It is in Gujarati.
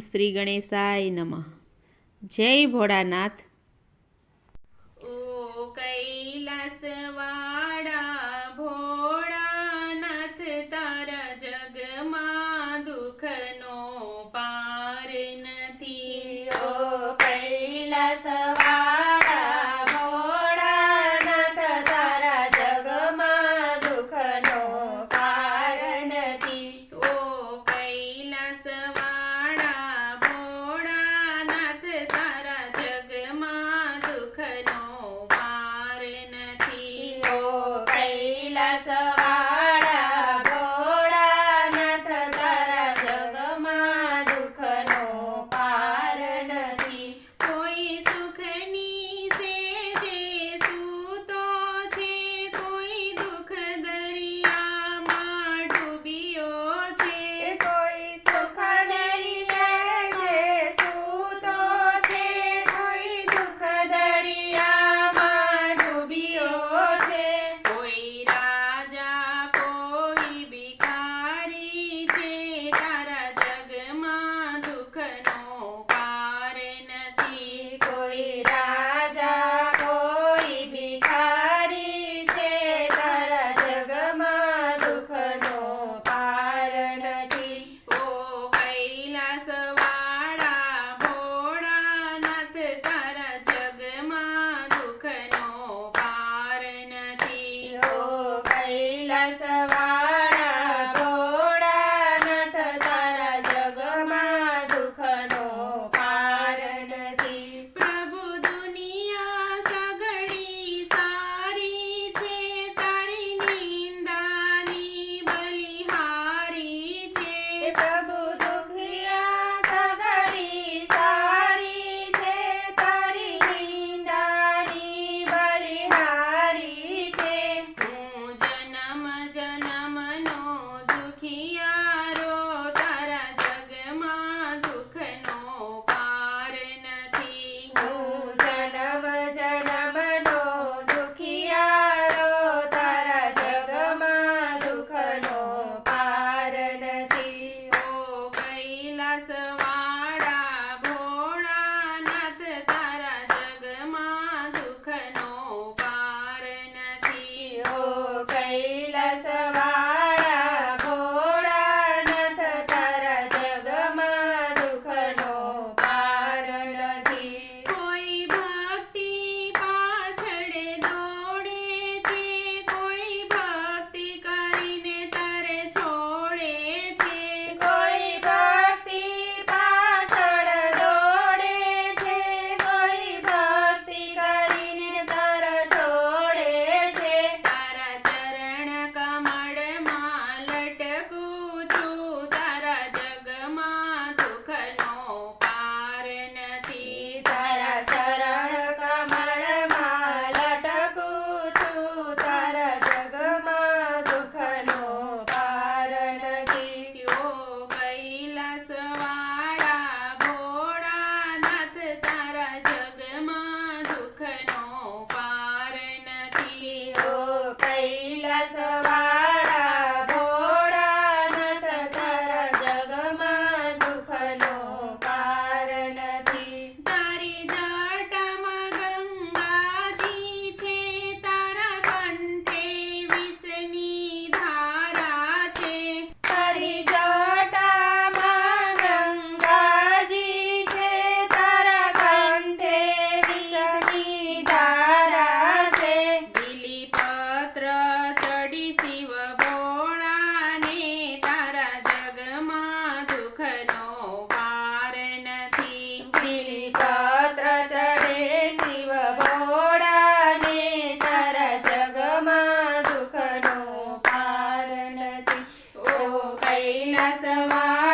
શ્રી ગણેશાય નમઃ. જય ભોળાનાથ. ઓ કૈલાસવાળા ભોળાનાથ તારા જગમાં દુઃખનો પાર નથી. ઓ Kailash Good night. guys. Uh, could. పైన సమా